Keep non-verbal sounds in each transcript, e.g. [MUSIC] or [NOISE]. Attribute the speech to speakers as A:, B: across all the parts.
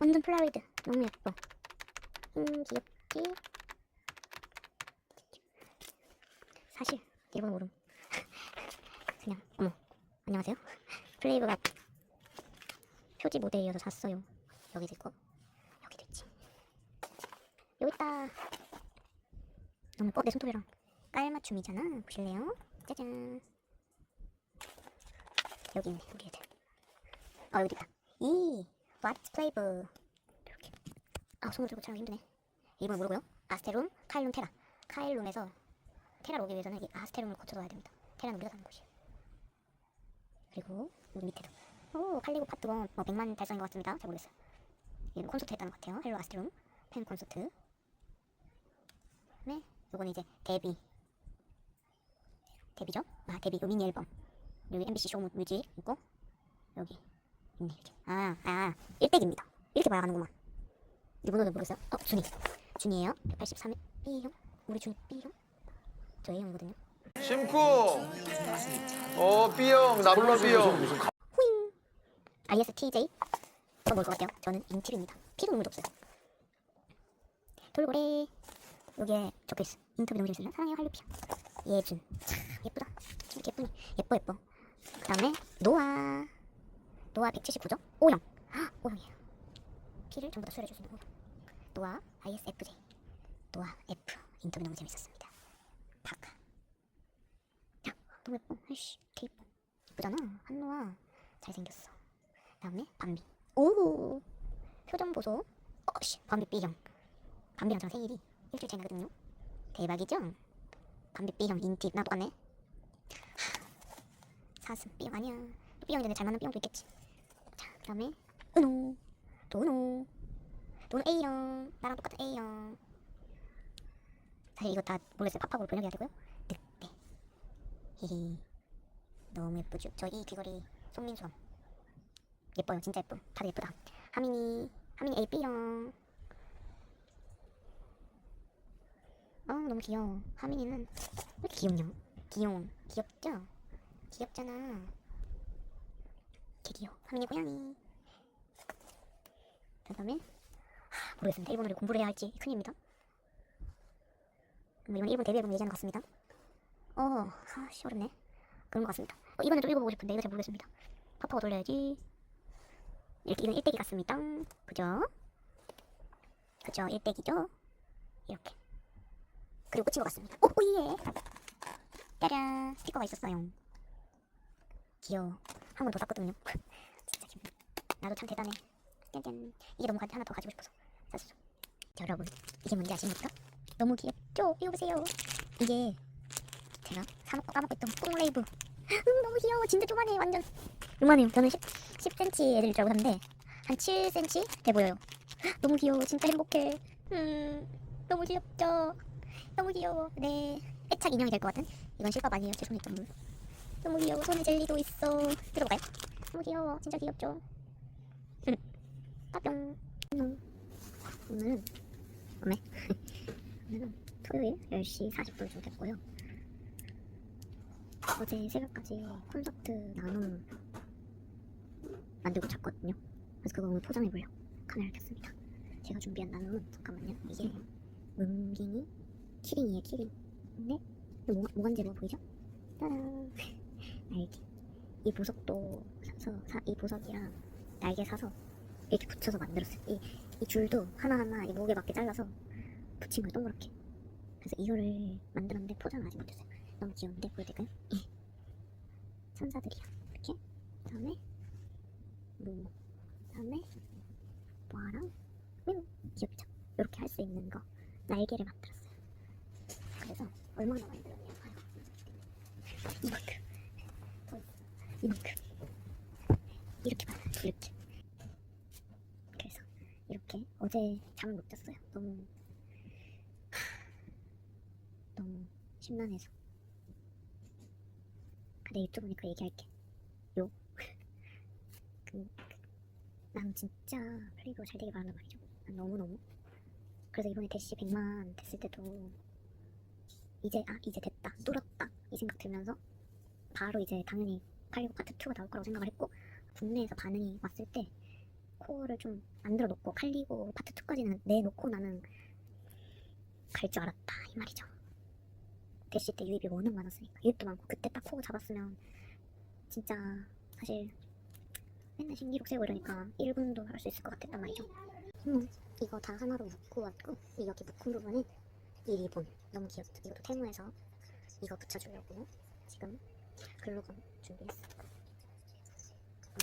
A: 완전 플라로이드. 너무 예뻐. 음 귀엽지 사실 일본 모름. [LAUGHS] 그냥 어머 안녕하세요. 플레이브가 표지 모델 이어서 샀어요. 여기도 있고 여기도 있지. 여기 있다. 너무 예뻐 내 손톱이랑. 깔맞춤이잖아. 보실래요? 짜잔. 여기 있네 우리 애들 어 여기 있다. 이 왓츠 플레이브 이렇게. 아 손을 들고 촬영하기 힘드네. 일본 모르고요. 아스테룸 카일룸 테라. 카일룸에서 테라로 오기 위해서는 이 아스테룸을 와야 됩니다. 테라는 우리가 사는 곳이에요. 그리고 여기 밑에도. 오 팔리고 파트 원 뭐 100만 달성인 것 같습니다. 잘 모르겠어요. 이게 뭐 콘서트 했다는 것 같아요. 헬로 아스테룸 팬 콘서트. 네 요거는 이제 데뷔. 데뷔죠? 아 데뷔. 요 미니 앨범. 여기 MBC 쇼 뮤직 있고 여기 아, 아 1댁입니다. 이렇게 봐야 하는구만. 이분은 모르겠어요? 어 준이. 준이에요? 183일 B형? 우리 준이 B형? 저 A형이거든요.
B: 심쿵. 어 B형. 나블러 B형.
A: 후잉 ISTJ 저 뭘 것 같아요? 저는 인팁입니다. 피도 눈물도 없어요. 돌고래. 여기에 적혀있어 인터뷰 너무 재밌어요 사랑해요 할리피야 예준. 참 예쁘다. 참 예쁘니 예뻐 예뻐. 그 다음에 노아 노아 179죠? O형 헉, O형이에요. 피를 전부 다 수혈해주시는 O형 노아 ISFJ 노아 F 인터뷰 너무 재밌었습니다. 파카 야 너무 예뻐. 아이씨 개 예뻐. 예쁘잖아. 한노아 잘생겼어. 다음에 밤비. 오! 표정 보소. 어씨. 밤비 B형. 밤비랑 저랑 생일이 일주일 차이 나거든요. 대박이죠? 밤비 B형 인팁. 나 똑같네. [GASPS] 사슴 B형 아니야. 또 B형이 전에 잘 맞는 B형도 있겠지. 자 그 다음에 은호 또 은호 또는 A형 나랑 똑같은 A형. 사실 이거 다 모르겠어요. 팝팝으로 번역해야 되고요. 늑대. 히히. 너무 예쁘죠? 저 이 귀걸이 손민수감 예뻐요. 진짜 예뻐. 다들 예쁘다. 하민이 하민이 A B형. 아 너무 귀여워. 하민이는 왜 이렇게 귀엽냐? 귀여워 귀엽죠? 귀엽잖아 개 귀여워 하민이 고양이 그 다음에 하, 모르겠습니다. 일본어를 공부를 해야 할지 큰일입니다. 뭐 이번 일본 데뷔 앨범 얘기하는 것 같습니다. 어 아씨 어렵네. 그런 것 같습니다. 어, 이거는 좀 읽어보고 싶은데 이거 잘 모르겠습니다. 파파가 돌려야지. 이렇게 이건 일대기 같습니다. 그죠? 그죠? 일대기죠? 이렇게. 그리고 끝인 것 같습니다. 오 오예. 짜란 스티커가 있었어요. 귀여워 한 번 더 샀거든요. [LAUGHS] 진짜 기분 나도 참 대단해. 짠짠. 이게 너무 가, 하나 더 가지고 싶어서. 샀어 자, 여러분. 이게 뭔지 아십니까? 너무 귀엽죠? 이거 보세요. 이게 제가 사먹고 까먹고 있던 뽕레이브. 음, 너무 귀여워. 진짜 조만해. 완전 요만해요. 저는 10, 10cm 애들일 줄 알고 샀는데 한 7cm 돼 보여요. 너무 귀여워. 진짜 행복해. 음 너무 귀엽죠? 너무 귀여워. 네. 애착 인형이 될 것 같은 이건 실밥 아니에요? 있던 물 너무 귀여워 손에 젤리도 있어 들어볼까요? 너무 귀여워 진짜 귀엽죠 음. 빠뿅 음. 오늘은 어메 오늘은 토요일 10시 40분 중됐고요 어제 새벽까지 콘서트 나눔 만들고 잤거든요. 그래서 그거 오늘 포장해보려 카메라를 켰습니다. 제가 준비한 나눔은 잠깐만요. 이게 문빙이 키링이에요. 키링. 네? 모, 모관제로 보이죠? 따란 날개. 이 보석도 사서 사, 이 보석이랑 날개 사서 이렇게 붙여서 만들었어요. 이, 이 줄도 하나하나 이 목에 맞게 잘라서 붙인 거예요. 동그랗게. 그래서 이거를 만들었는데 포장을 아직 못했어요. 너무 귀여운데 보여드릴까요? 예. 천사들이야. 이렇게. 그 다음에 뭐 그 다음에 뭐랑 음, 귀엽죠? 이렇게 할 수 있는 거 날개를 만들었어요. 그래서 얼마나 만들었냐 봐요. 이만큼. 이만큼. 이렇게 많아요. 이렇게. 그래서 이렇게 어제 잠을 못 잤어요. 너무 너무 심란해서. 근데 유튜브 보니까 얘기할게. 요. [LAUGHS] 그, 난 진짜 플레이브가 잘 되길 바란단 말이죠. 난 너무너무. 그래서 이번에 대시 100만 됐을 때도 이제, 아, 이제 됐다. 뚫었다. 이 생각 들면서 바로 이제 당연히 팔리고 파트 2가 나올 거라고 생각을 했고 국내에서 반응이 왔을 때 코어를 좀 만들어 놓고 칼리고 파트 2까지는 내놓고 나는 갈 줄 알았다 이 말이죠. 대시 때 유입이 워낙 많았으니까 유입도 많고 그때 딱 코어 잡았으면 진짜 사실 맨날 신기록 세고 이러니까 1군도 할 수 있을 것 같았단 말이죠. 음, 이거 다 하나로 묶고 왔고 이 여기 묶은 부분은 이 리본 너무 귀엽죠. 이것도 테무에서 이거 붙여주려고 지금 글루건 준비했어.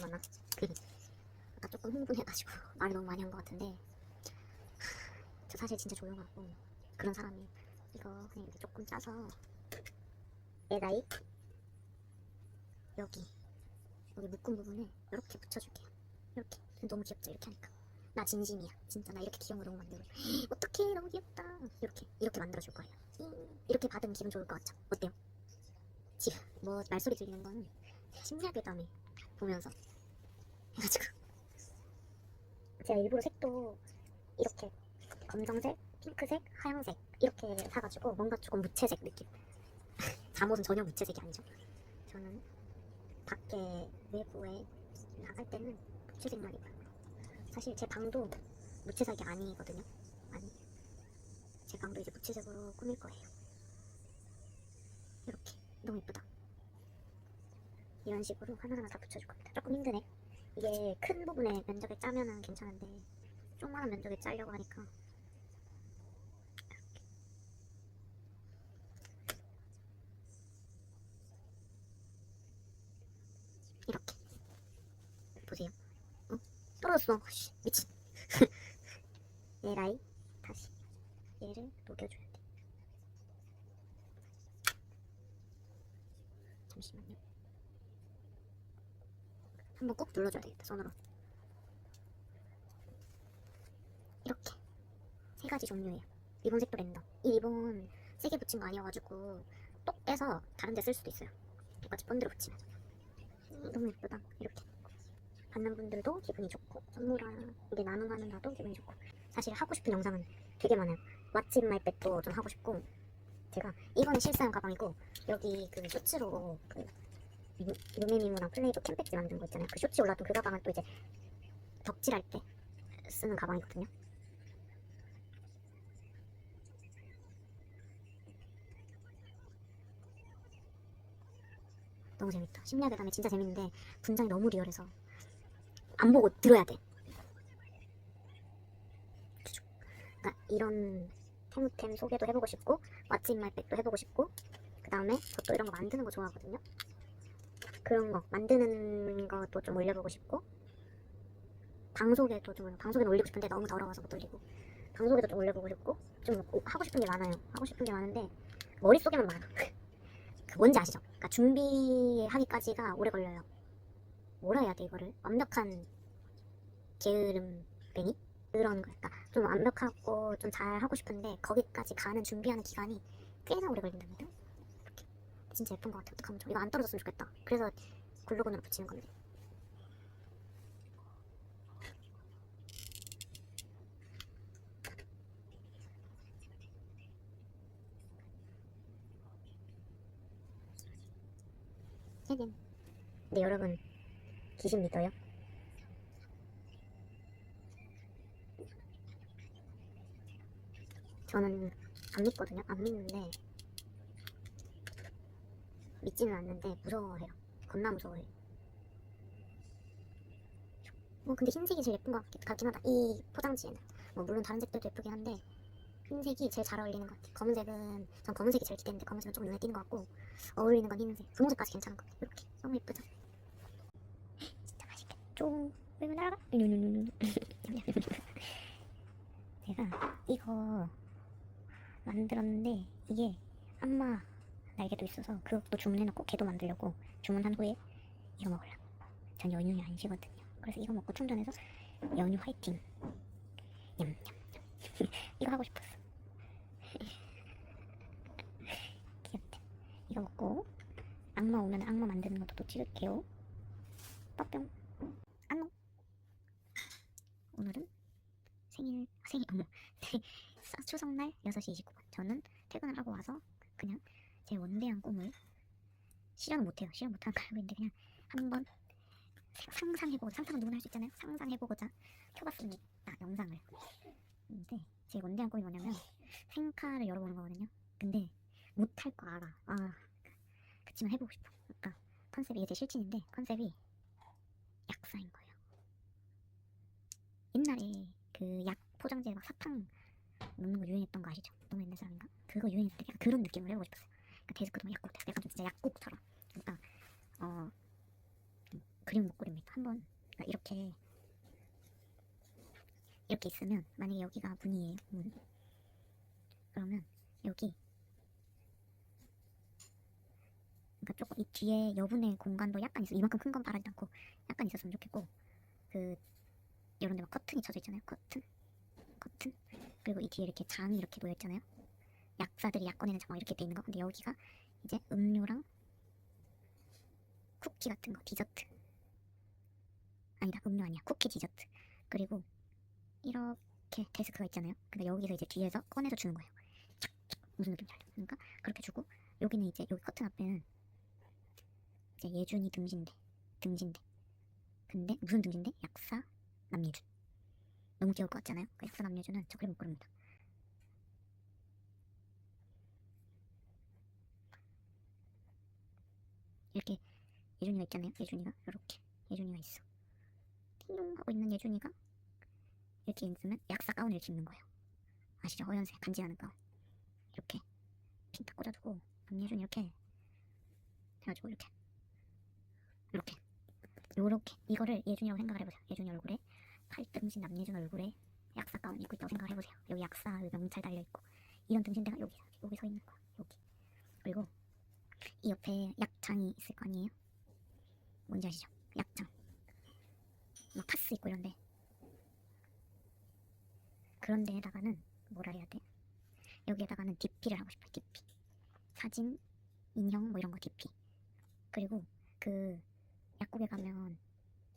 A: 얼마나? 아까 조금 흥분해가지고 [LAUGHS] 말을 너무 많이 한 것 같은데 저 사실 진짜 조용하고 그런 사람이에요. 이거 그냥 이렇게 조금 짜서 내 나이 여기 여기 묶은 부분에 이렇게 붙여줄게요. 이렇게 너무 귀엽죠? 이렇게 하니까 나 진심이야. 진짜 나 이렇게 귀여운 거 너무 만들고. [GASPS] 어떡해 너무 귀엽다. 이렇게 이렇게 만들어줄 거예요. 음, 이렇게 받으면 기분 좋을 것 같죠? 어때요? 지금 뭐 말소리 들리는 건 심리학교담에 보면서 해가지고. 제가 일부러 색도 이렇게 검정색, 핑크색, 하얀색 이렇게 사가지고 뭔가 조금 무채색 느낌. 잠옷은 전혀 무채색이 아니죠. 저는 밖에 외부에 나갈 때는 무채색만 입어요. 사실 제 방도 무채색이 아니거든요. 아니 제 방도 이제 무채색으로 꾸밀 거예요. 이렇게 너무 예쁘다. 이런 식으로 하나하나 다 붙여줄 겁니다. 조금 힘드네. 이게 큰 부분에 면적을 짜면은 괜찮은데 조그마한 면적에 짜려고 하니까. 이렇게. 보세요. 어? 떨어졌어. 씨, 미친. [LAUGHS] 얘라이 다시 얘를 녹여줘야 잠시만요. 한번 꾹 눌러줘야 되겠다 손으로. 이렇게. 세 가지 종류예요. 리본 색도 랜덤. 이 리본 세게 붙인 거 아니어가지고 똑 떼서 다른 데 쓸 수도 있어요. 똑같이 본드로 붙이면. 음, 너무 예쁘다. 이렇게. 받는 분들도 기분이 좋고 선물하는 이게 나눔하는 나도 기분이 좋고. 사실 하고 싶은 영상은 되게 많아요. 왓츠 마이 백도 좀 하고 싶고 제가 이거는 실사용 가방이고 여기 그 쇼츠로 그 루- 루메미무랑 플레이도 캠팩지 만든 거 있잖아요. 그 쇼츠 올랐던 그 가방은 또 이제 덕질할 때 쓰는 가방이거든요. 너무 재밌다. 심리학의 담에 진짜 재밌는데 분장이 너무 리얼해서 안 보고 들어야 돼. 그러니까 이런 테무템 소개도 해보고 싶고 왓츠 말백도 해보고 싶고 그 다음에 저또 이런 거 만드는 거 좋아하거든요. 그런 거 만드는 것도 좀 올려보고 싶고 방송에도 좀 방송에는 올리고 싶은데 너무 더러워서 못 올리고 방송에도 좀 올려보고 싶고 좀 하고 싶은 게 많아요. 하고 싶은 게 많은데 머릿속에만 많아. [LAUGHS] 그 뭔지 아시죠? 그러니까 준비하기까지가 오래 걸려요. 뭐라 해야 돼 이거를? 완벽한 게으름뱅이? 그런 거 그러니까 좀 완벽하고 좀 잘 하고 싶은데 거기까지 가는 준비하는 기간이 꽤나 오래 걸린답니다 진짜 예쁜 것 같아. 어떡하면 좋아. 이거 안 떨어졌으면 좋겠다. 그래서 글루건으로 붙이는 건데. 헤딩. 네 여러분 귀신 믿어요? 저는 안 믿거든요. 안 믿는데 믿지는 않는데 무서워해요. 겁나 무서워해. 뭐 근데 흰색이 제일 예쁜 것 같- 같긴 하다. 이 포장지에는. 뭐 물론 다른 색들도 예쁘긴 한데 흰색이 제일 잘 어울리는 것 같아. 검은색은 전 검은색이 제일 기대했는데 검은색은 조금 눈에 띄는 것 같고 어울리는 건 흰색. 분홍색까지 괜찮은 것 같아. 이렇게 너무 예쁘죠? 진짜 맛있겠죠? 왜 날아가? 누누누누. 제가 [LAUGHS] 이거 만들었는데 이게 안마 날개도 있어서 그것도 주문해놓고 걔도 만들려고 주문한 후에 이거 먹으려고. 전 연휴에 안 쉬거든요. 그래서 이거 먹고 충전해서 연휴 화이팅. 냠냠냠. [LAUGHS] 이거 하고 싶었어. [LAUGHS] 귀엽대 이거 먹고 악마 오면 악마 만드는 것도 또 찍을게요. 빠뿅. 안녕 오늘은 생일 생일 어머 [LAUGHS] 추석날 6시 29분 저는 퇴근을 하고 와서 그냥 제 원대한 꿈을 실현은 못해요. 실현 못하는 거 알고 있는데 그냥 한번 상상해보고 상상은 누구나 할 수 있잖아요. 상상해보고자 켜봤습니다. 영상을. 근데 제 원대한 꿈이 뭐냐면 생카를 열어보는 거거든요. 근데 못할 거 알아. 아 그치만 해보고 싶어. 그러니까 컨셉이 이게 제 실친인데 컨셉이 약사인 거예요. 옛날에 그 약 포장지에 막 사탕 넣는 거 유행했던 거 아시죠? 너무 옛날 사람인가? 그거 유행했을 때 그런 느낌을 해보고 싶었어요. 그러니까 데스크도 약국 약간 좀 진짜 약국처럼. 그러니까 어 음, 그림 못 그립니다. 한번 그러니까 이렇게 이렇게 있으면 만약에 여기가 문이에요. 문. 그러면 여기 그러니까 조금 이 뒤에 여분의 공간도 약간 있어. 이만큼 큰 건 바라지 않고 약간 있었으면 좋겠고 그 이런 데 막 커튼이 쳐져 있잖아요. 커튼. 커튼. 그리고 이 뒤에 이렇게 장이 이렇게 놓여 있잖아요. 약사들이 약 꺼내는 장 이렇게 돼 있는 거. 근데 여기가 이제 음료랑 쿠키 같은 거, 디저트. 아니다, 음료 아니야. 쿠키 디저트. 그리고 이렇게 데스크가 있잖아요. 근데 여기서 이제 뒤에서 꺼내서 주는 거예요. 무슨 느낌인지 알죠? 그러니까 그렇게 주고 여기는 이제 여기 커튼 앞에는 이제 예준이 등신대. 등신대. 근데 무슨 등신대? 약사 남예준. 너무 귀여울 것 같잖아요. 그 약사 남예준은 저 그림 못 그립니다. 이렇게 예준이가 있잖아요. 예준이가 이렇게 예준이가 있어. 띵용 하고 있는 예준이가 이렇게 있으면 약사 가운을 입는 거예요. 아시죠? 허연색 간지나는 가운. 이렇게 핀딱 꽂아두고 남예준 이렇게 해가지고 이렇게 이렇게 요렇게 이거를 예준이라고 생각을 해보세요. 예준이 얼굴에 팔등신 남예준 얼굴에 약사 가운 입고 있다고 생각을 해보세요. 여기 약사 명찰 달려 있고 이런 등신대가 여기 여기 서 있는 거야. 여기 그리고 이 옆에 약장이 있을 거 아니에요? 뭔지 아시죠? 약장. 막 파스 있고 이런데. 그런 데에다가는 뭐라 해야 돼? 여기에다가는 DP를 하고 싶어요. DP. 사진, 인형 뭐 이런 거 DP. 그리고 그 약국에 가면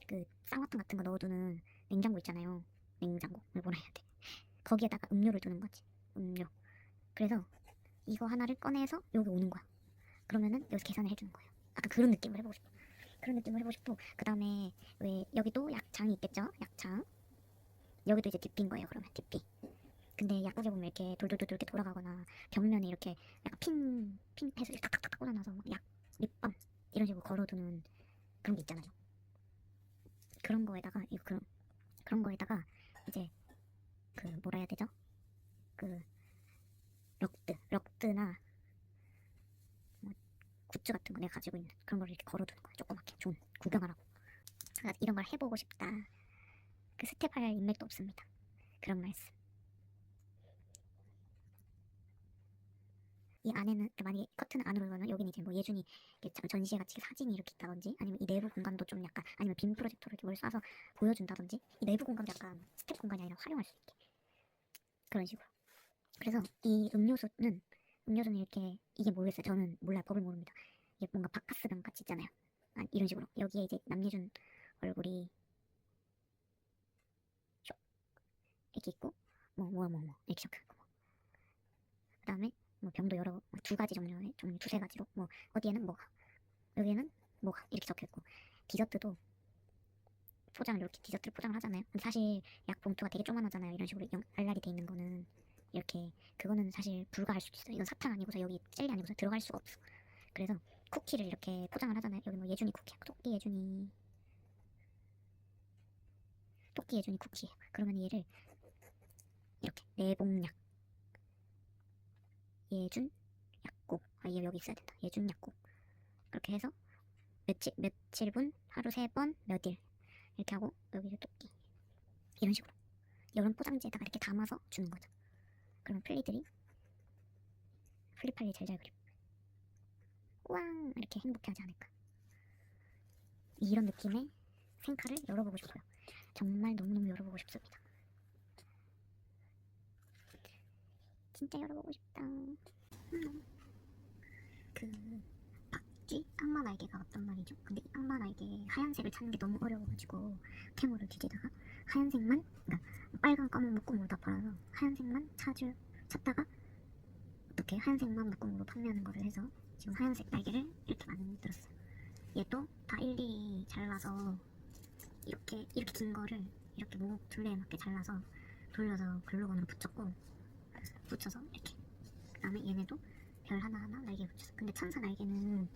A: 그 쌍화탕 같은 거 넣어두는 냉장고 있잖아요. 냉장고. 뭘 뭐라 해야 돼? 거기에다가 음료를 두는 거지. 음료. 그래서 이거 하나를 꺼내서 여기 오는 거야. 그러면은 여기서 계산을 해주는 거예요. 아까 그런 느낌을 해보고 싶어. 그런 느낌을 해보고 싶고 그 다음에 왜 여기도 약장이 있겠죠? 약장. 여기도 이제 뒷비인 거예요. 그러면 뒷비. 근데 약국에 보면 이렇게 돌돌돌돌 이렇게 돌아가거나 벽면에 이렇게 약간 핀, 핀 패스를 탁탁탁 꽂아놔서 막 약, 립밤 이런 식으로 걸어두는 그런 게 있잖아요. 그런 거에다가 이거 그런 거에다가 이제 그 뭐라 해야 되죠? 그 럭드, 럭드나 굿즈 같은 거 내 가 가지고 있는 그런 걸 이렇게 걸어두는 거야. 조그맣게. 좀 구경하라고. 제가 이런 걸 해보고 싶다. 그 스텝할 인맥도 없습니다. 그런 말씀. 이 안에는 그 만약에 커튼 안으로 가면 여기는 이제 뭐 예준이 전시회 같이 사진이 이렇게 있다든지 아니면 이 내부 공간도 좀 약간 아니면 빔 프로젝터로 이렇게 뭘 쏴서 보여준다든지 이 내부 공간도 약간 스텝 공간이 아니라 활용할 수 있게. 그런 식으로. 그래서 이 음료수는 음료수는 이렇게 이게 모르겠어요. 저는 몰라요. 법을 모릅니다. 뭔가 바카스랑 같이 있잖아요. 아, 이런 식으로 여기에 이제 남예준 얼굴이 쇽 이렇게 있고 뭐뭐뭐뭐 이렇게 적혀있고 뭐. 그다음에 뭐 병도 여러 뭐두 가지 종류의 종류 두세 가지로 뭐 어디에는 뭐가 여기에는 뭐가 이렇게 적혀 있고 디저트도 포장을 이렇게 디저트를 포장을 하잖아요. 사실 약 봉투가 되게 조그만하잖아요. 이런 식으로 영- 알알이 돼 있는 거는 이렇게 그거는 사실 불가할 수도 있어요. 이건 사탕 아니고서 여기 젤리 아니고서 들어갈 수가 없어. 그래서 쿠키를 이렇게 포장을 하잖아요. 여기 뭐 예준이 쿠키, 토끼 예준이, 토끼 예준이 쿠키. 그러면 얘를 이렇게 내복약, 예준 약국. 아, 얘 여기 있어야 된다. 예준 약국. 그렇게 해서 며칠 며칠 분, 하루 세 번, 몇 일 이렇게 하고 여기를 토끼. 이런 식으로 여름 포장지에다가 이렇게 담아서 주는 거죠. 그러면 플리들이 플리팔리 제일 잘 그림. 이렇게 행복해하지 않을까. 이런 느낌의 생카를 열어보고 싶어요. 정말 너무너무 열어보고 싶습니다. 진짜 열어보고 싶다. 음. 그 박쥐 악마 날개가 왔단 말이죠. 근데 이 악마 날개 하얀색을 찾는 게 너무 어려워가지고 캠으로 뒤지다가 하얀색만 그러니까 빨간 검은 묶음으로 다 팔아서 하얀색만 찾을 찾다가 어떻게 하얀색만 묶음으로 판매하는 거를 해서 지금 하얀색 날개를 이렇게 만들었어요. 얘도 다 일일이 잘라서 이렇게 이렇게 긴 거를 이렇게 목 둘레에 맞게 잘라서 돌려서 글루건으로 붙였고 붙여서 이렇게 그 다음에 얘네도 별 하나 하나 날개 붙였어. 근데 천사 날개는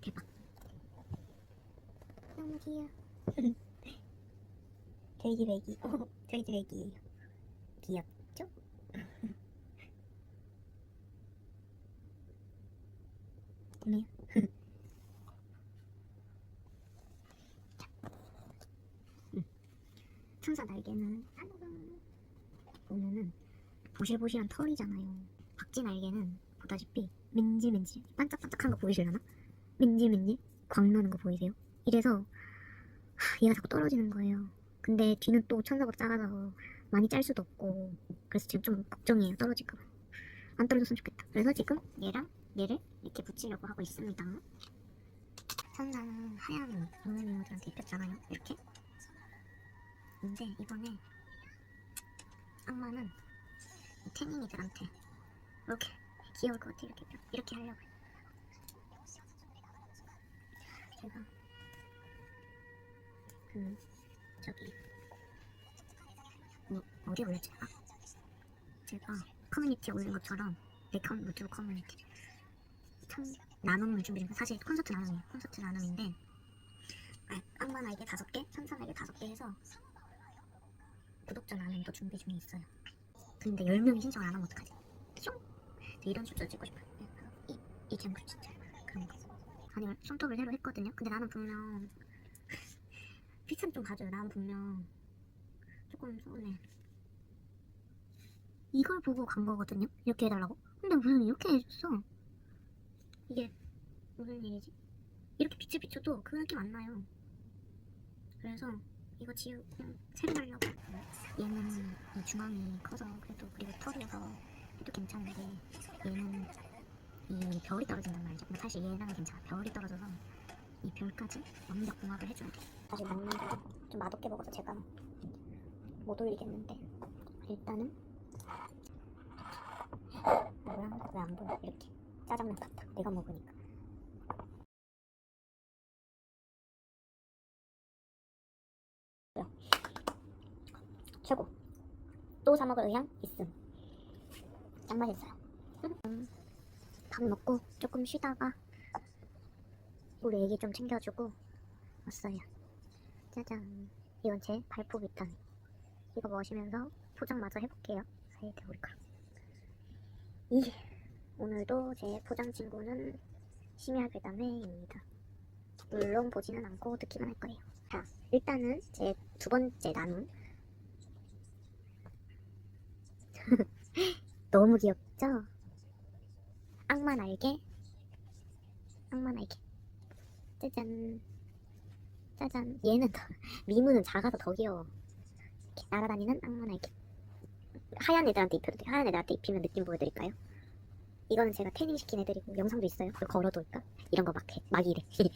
A: 대박. 너무 귀여워. [LAUGHS] 돼지 배기. 어, 돼지 배기예요. 귀엽죠? [LAUGHS] 네. 음. 천사 날개는 보면은 보실보실한 털이잖아요. 박쥐 날개는 보다시피 민지민지 반짝반짝한 거 보이시려나? 민지민지 광 나는 거 보이세요? 이래서 하, 얘가 자꾸 떨어지는 거예요. 근데 뒤는 또 천사보다 작아서 많이 짤 수도 없고 그래서 지금 좀 걱정이에요. 떨어질까 봐. 안 떨어졌으면 좋겠다. 그래서 지금 얘랑 얘를 이렇게 붙이려고 하고 있습니다. 천사는 하얀 노는이모들한테 입혔잖아요. 이렇게. 근데 이번에 악마는 이 태닝이들한테 이렇게 귀여울 것 같아 이렇게 이렇게 하려고 제가 그 저기 뭐 어디에 올렸지? 아 제가 커뮤니티에 올린 것처럼 네컴 유튜브 커뮤니티 참 나눔을 준비 중이에요 사실 콘서트 나눔이에요 콘서트 나눔인데 아, 악마 날개 다섯 개, 천사 날개 다섯 개 해서 구독자 나눔도 준비 중에 있어요 근데 10명이 신청을 안 하면 어떡하지? 숑! 저 이런 숫자 찍고 싶어요. 이, 이 잼글 진짜. 그런 거. 아니, 손톱을 새로 했거든요? 근데 나는 분명. [LAUGHS] 비참 좀 가져요. 나는 분명. 조금 서운해. 이걸 보고 간 거거든요? 이렇게 해달라고? 근데 무슨 이렇게 해줬어? 이게 무슨 일이지? 이렇게 빛을 비춰도 그 느낌 안 나요. 그래서 이거 지우, 그냥 새로 달라고. 얘는 이 중앙이 커서 그래도 그리고 털이어서 해도 괜찮은데 얘는 이 별이 떨어진단 말이죠. 근데 사실 얘는 괜찮아. 별이 떨어져서 이 별까지 완벽 봉합을 해줘야 돼. 사실 맞는 거좀 맛없게 먹어서 제가 못 올리겠는데 일단은 뭐야? 왜안 보여? 이렇게 짜장면 같아. 내가 먹으니까. 최고. 또 사 먹을 의향 있음. 짱 맛있어요. 음, 밥 먹고 조금 쉬다가 우리 애기 좀 챙겨주고 왔어요. 짜잔. 이건 제 발포 비타민. 이거 마시면서 포장마저 해볼게요. 사이드 머리카락. 이 오늘도 제 포장 친구는 심야 괴담회입니다. 물론 보지는 않고 듣기만 할 거예요. 자, 일단은 제 두 번째 나눔 [LAUGHS] 너무 귀엽죠? 악마 날개 악마 날개 짜잔 짜잔 얘는 더 미무는 작아서 더 귀여워 이렇게 날아다니는 악마 날개 하얀 애들한테 입혀도 돼요 하얀 애들한테 입히면 느낌 보여드릴까요? 이거는 제가 태닝 시킨 애들이고 영상도 있어요 걸어둘까? 이런 거 막 해, 막 이래 [LAUGHS]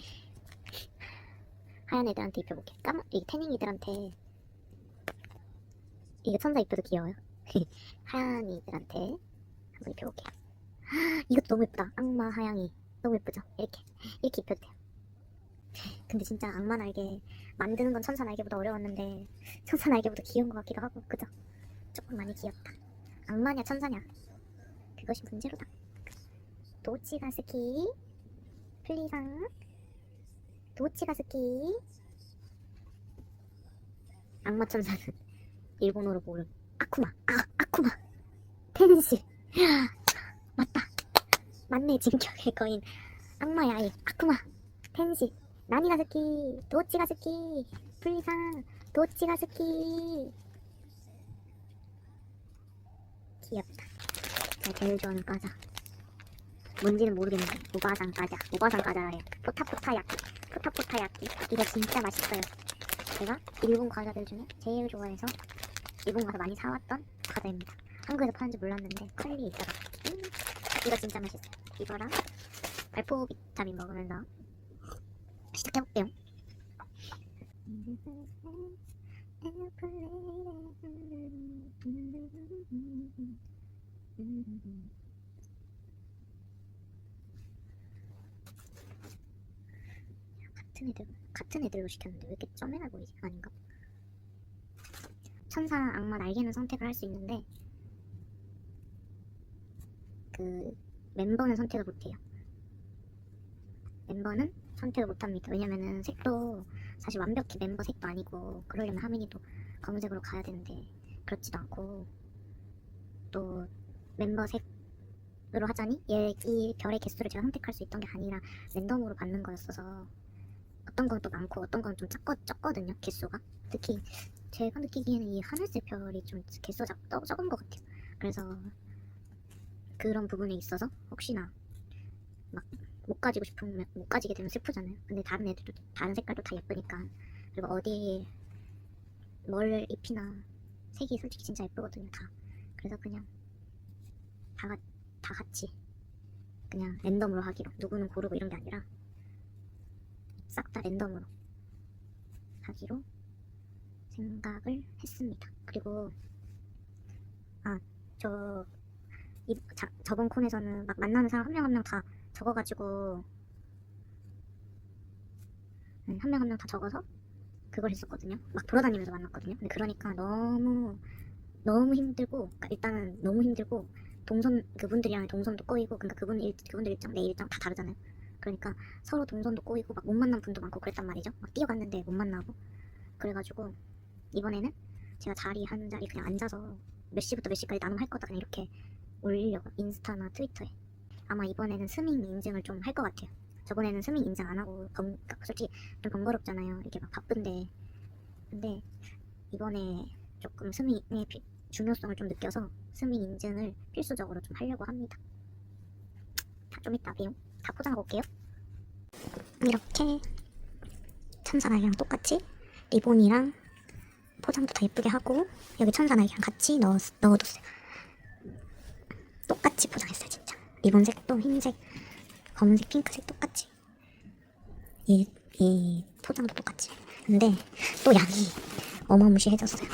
A: 하얀 애들한테 입혀볼게 까만 이 태닝 이들한테 이거 천사 입혀도 귀여워요 [LAUGHS] 하양이들한테 한번 입혀볼게요. [GASPS] 이것도 너무 예쁘다. 악마 하양이. 너무 예쁘죠? 이렇게. 이렇게 입혀도 돼요. [LAUGHS] 근데 진짜 악마 날개 만드는 건 천사 날개보다 어려웠는데 천사 날개보다 귀여운 것 같기도 하고 그죠? 조금 많이 귀엽다. 악마냐 천사냐 그것이 문제로다. 도치가 스키. 플리상 도치가 스키. 악마 천사는 일본어로 모름. 아쿠마. 아 아쿠마. 텐시. [GASPS] 맞다. 맞네. 진격의 거인. 악마의 아이. 아쿠마. 텐시. 나니가 스키. 도치가 스키. 플리상 도치가 스키. 귀엽다. 제가 제일 좋아하는 과자 뭔지는 모르겠는데 오바상 과자 오바상 과자라 해요 포타포타 야끼 포타포타 야끼 이거 진짜 맛있어요 제가 일본 과자들 중에 제일 좋아해서 일본 가서 많이 사왔던 과자입니다. 한국에서 파는지 몰랐는데 퀄리 있더라. 음, 이거 진짜 맛있어. 이거랑 발포 비타민 먹으면서 시작해볼게요. 같은 애들 같은 애들로 시켰는데 왜 이렇게 점해나 보이지? 아닌가? 천사 악마 날개는 선택을 할 수 있는데 그 멤버는 선택을 못해요. 멤버는 선택을 못합니다. 왜냐면은 색도 사실 완벽히 멤버 색도 아니고 그러려면 하민이도 검은색으로 가야 되는데 그렇지도 않고 또 멤버 색으로 하자니 얘 이 별의 개수를 제가 선택할 수 있던 게 아니라 랜덤으로 받는 거였어서 어떤 건또 많고 어떤 건 좀 작거, 적거든요 개수가. 특히 제가 느끼기에는 이 하늘색 별이 좀 개수가 작, 적- 적은 것 같아요. 그래서 그런 부분에 있어서 혹시나 막 못 가지고 싶으면 못 가지게 되면 슬프잖아요. 근데 다른 애들도 다른 색깔도 다 예쁘니까. 그리고 어디 뭘 입히나 색이 솔직히 진짜 예쁘거든요 다. 그래서 그냥 다, 같- 다 같이 그냥 랜덤으로 하기로. 누구는 고르고 이런 게 아니라 싹 다 랜덤으로 하기로 생각을 했습니다. 그리고 아저 이, 자, 저번 콘에서는 막 만나는 사람 한 명 한 명 다 적어가지고 음, 한명 한 명 다 적어서 그걸 했었거든요. 막 돌아다니면서 만났거든요. 근데 그러니까 너무 너무 힘들고 그러니까 일단은 너무 힘들고 동선 그분들이랑 동선도 꼬이고 그러니까 그분 일 그분들 일정 내 일정 다 다르잖아요. 그러니까 서로 동선도 꼬이고 막 못 만난 분도 많고 그랬단 말이죠. 막 뛰어갔는데 못 만나고 그래가지고 이번에는 제가 자리 한 자리 그냥 앉아서 몇 시부터 몇 시까지 나눔 할 거다 그냥 이렇게 올리려고 인스타나 트위터에 아마 이번에는 스밍 인증을 좀 할 것 같아요. 저번에는 스밍 인증 안 하고 번, 그러니까 솔직히 좀 번거롭잖아요. 이게 막 바쁜데 근데 이번에 조금 스밍의 피- 중요성을 좀 느껴서 스밍 인증을 필수적으로 좀 하려고 합니다. 다좀 이따 비용 다 포장하고 올게요. 이렇게 천사날개랑 똑같이 리본이랑 포장도 다 예쁘게 하고 여기 천사날개랑 같이 넣어, 넣어뒀어요. 똑같이 포장했어요 진짜. 리본 색도 흰색, 검은색, 핑크색 똑같이. 이, 이 포장도 똑같이. 근데 또 양이 어마무시해졌어요.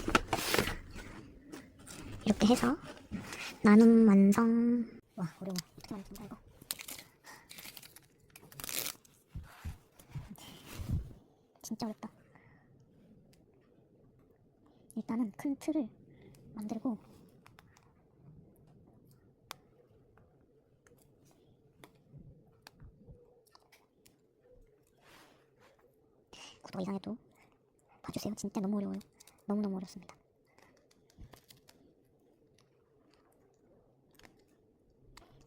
A: 이렇게 해서 나눔 완성. 와 어려워. 어떻게 만든다 이거. 진짜 어렵다. 일단은 큰 틀을 만들고 구독 이상해도 봐주세요. 진짜 너무 어려워요. 너무너무 어렵습니다.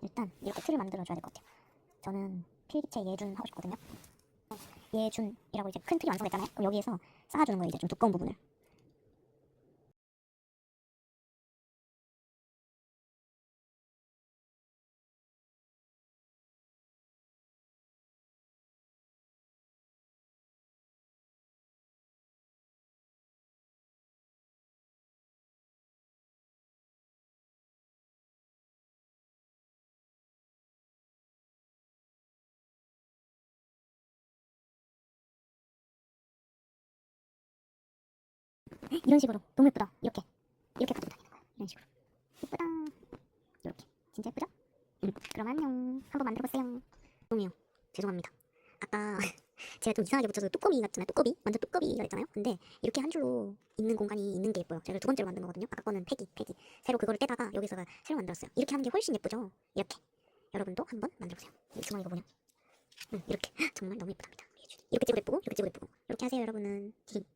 A: 일단 이렇게 틀을 만들어줘야 될 것 같아요. 저는 필기체 예준 하고 싶거든요. 예준이라고 이제 큰 틀이 완성됐잖아요. 그럼 여기에서 쌓아주는 거예요. 이제 좀 두꺼운 부분을. 이런 식으로 너무 예쁘다. 이렇게 이렇게 가지고 다니는 거야. 이런 식으로 예쁘다. 이렇게 진짜 예쁘죠? 음, 그럼 안녕. 한번 만들어보세요. 똥이요. 죄송합니다. 아까 [LAUGHS] 제가 좀 이상하게 붙여서 뚜꺼비 같잖아요. 뚜꺼비 완전 뚜꺼비가 있잖아요. 근데 이렇게 한 줄로 있는 공간이 있는 게 예뻐요. 제가 두 번째로 만든 거거든요. 아까 거는 폐기 폐기 새로 그거를 떼다가 여기서가 새로 만들었어요. 이렇게 하는 게 훨씬 예쁘죠? 이렇게 여러분도 한번 만들어보세요. 이 주머니 이거 뭐냐? 음, 이렇게 [LAUGHS] 정말 너무 예쁘답니다. 이렇게 찍어도 예쁘고 이렇게 찍어도 예쁘고 이렇게 하세요 여러분은. [LAUGHS]